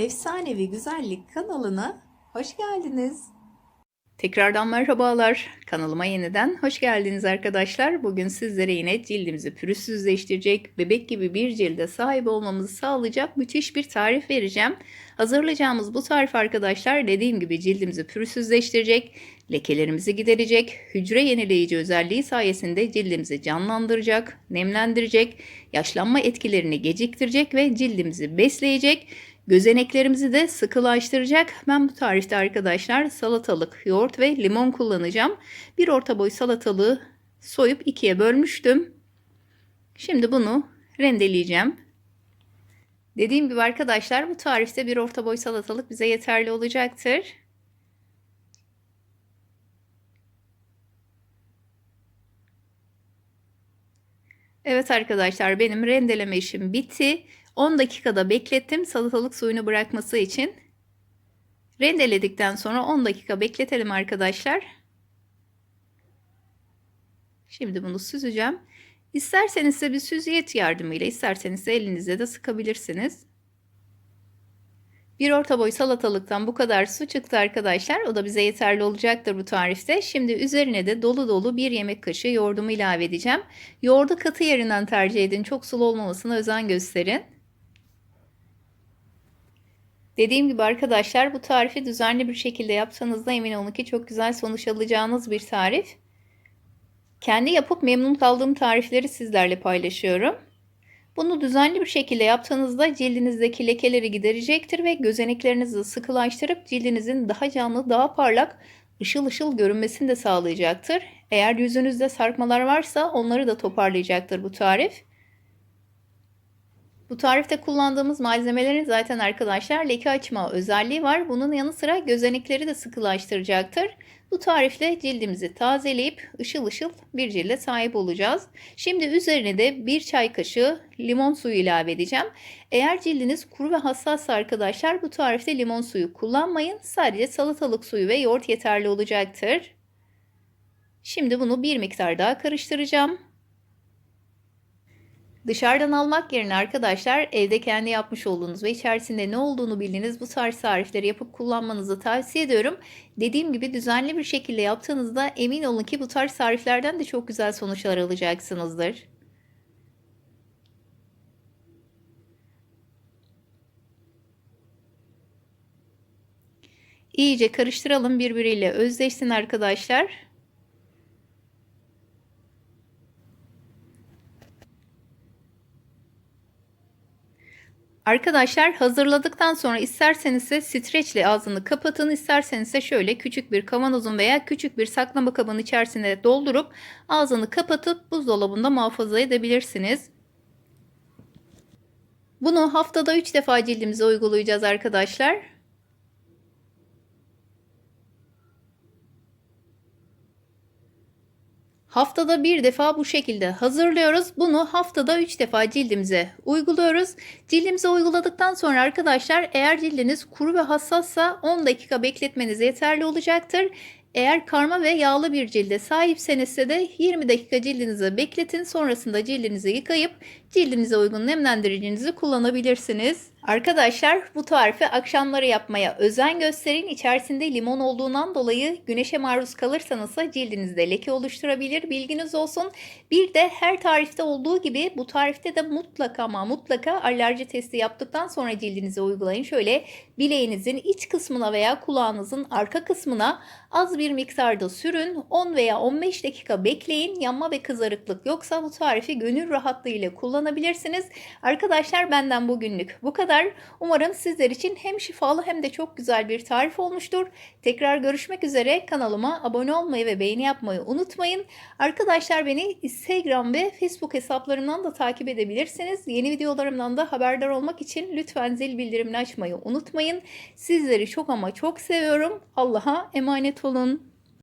Efsanevi Güzellik kanalına hoş geldiniz. Tekrardan merhabalar. Kanalıma yeniden hoş geldiniz arkadaşlar. Bugün sizlere yine cildimizi pürüzsüzleştirecek, bebek gibi bir cilde sahip olmamızı sağlayacak müthiş bir tarif vereceğim. Hazırlayacağımız bu tarif arkadaşlar dediğim gibi cildimizi pürüzsüzleştirecek, lekelerimizi giderecek, hücre yenileyici özelliği sayesinde cildimizi canlandıracak, nemlendirecek, yaşlanma etkilerini geciktirecek ve cildimizi besleyecek. Gözeneklerimizi de sıkılaştıracak. Ben bu tarifte arkadaşlar salatalık, yoğurt ve limon kullanacağım. Bir orta boy salatalığı soyup ikiye bölmüştüm. Şimdi bunu rendeleyeceğim. Dediğim gibi arkadaşlar bu tarifte bir orta boy salatalık bize yeterli olacaktır. Evet arkadaşlar benim rendeleme işim bitti. 10 dakikada beklettim salatalık suyunu bırakması için. Rendeledikten sonra 10 dakika bekletelim arkadaşlar. Şimdi bunu süzeceğim. İsterseniz de bir süzgeç yardımıyla isterseniz de elinizle de sıkabilirsiniz. Bir orta boy salatalıktan bu kadar su çıktı arkadaşlar. O da bize yeterli olacaktır bu tarifte. Şimdi üzerine de dolu dolu bir yemek kaşığı yoğurdumu ilave edeceğim. Yoğurdu katı yerinden tercih edin. Çok sulu olmamasına özen gösterin. Dediğim gibi arkadaşlar bu tarifi düzenli bir şekilde yapsanız da emin olun ki çok güzel sonuç alacağınız bir tarif. Kendi yapıp memnun kaldığım tarifleri sizlerle paylaşıyorum. Bunu düzenli bir şekilde yaptığınızda cildinizdeki lekeleri giderecektir ve gözeneklerinizi sıkılaştırıp cildinizin daha canlı, daha parlak, ışıl ışıl görünmesini de sağlayacaktır. Eğer yüzünüzde sarkmalar varsa onları da toparlayacaktır bu tarif. Bu tarifte kullandığımız malzemelerin zaten arkadaşlar leke açma özelliği var. Bunun yanı sıra gözenekleri de sıkılaştıracaktır. Bu tarifle cildimizi tazeleyip ışıl ışıl bir cilde sahip olacağız. Şimdi üzerine de bir çay kaşığı limon suyu ilave edeceğim. Eğer cildiniz kuru ve hassas arkadaşlar bu tarifte limon suyu kullanmayın. Sadece salatalık suyu ve yoğurt yeterli olacaktır. Şimdi bunu bir miktar daha karıştıracağım. Dışarıdan almak yerine arkadaşlar evde kendi yapmış olduğunuz ve içerisinde ne olduğunu bildiğiniz bu tarz tarifleri yapıp kullanmanızı tavsiye ediyorum. Dediğim gibi düzenli bir şekilde yaptığınızda emin olun ki bu tarz tariflerden de çok güzel sonuçlar alacaksınızdır. İyice karıştıralım birbiriyle özleşsin arkadaşlar. Arkadaşlar hazırladıktan sonra isterseniz de streçle ağzını kapatın. isterseniz de şöyle küçük bir kavanozun veya küçük bir saklama kabının içerisine doldurup ağzını kapatıp buzdolabında muhafaza edebilirsiniz. Bunu haftada 3 defa cildimize uygulayacağız arkadaşlar. Haftada bir defa bu şekilde hazırlıyoruz. Bunu haftada 3 defa cildimize uyguluyoruz. Cildimize uyguladıktan sonra arkadaşlar eğer cildiniz kuru ve hassassa 10 dakika bekletmeniz yeterli olacaktır. Eğer karma ve yağlı bir cilde sahipseniz de 20 dakika cildinizi bekletin. Sonrasında cildinizi yıkayıp cildinize uygun nemlendiricinizi kullanabilirsiniz. Arkadaşlar bu tarifi akşamları yapmaya özen gösterin. İçerisinde limon olduğundan dolayı güneşe maruz kalırsanız cildinizde leke oluşturabilir. Bilginiz olsun. Bir de her tarifte olduğu gibi bu tarifte de mutlaka ama mutlaka alerji testi yaptıktan sonra cildinize uygulayın. Şöyle bileğinizin iç kısmına veya kulağınızın arka kısmına az bir miktarda sürün. 10 veya 15 dakika bekleyin. Yanma ve kızarıklık yoksa bu tarifi gönül rahatlığıyla kullanabilirsiniz. Arkadaşlar benden bugünlük bu kadar. Umarım sizler için hem şifalı hem de çok güzel bir tarif olmuştur. Tekrar görüşmek üzere. Kanalıma abone olmayı ve beğeni yapmayı unutmayın. Arkadaşlar beni Instagram ve Facebook hesaplarımdan da takip edebilirsiniz. Yeni videolarımdan da haberdar olmak için lütfen zil bildirimini açmayı unutmayın. Sizleri çok ama çok seviyorum. Allah'a emanet olun.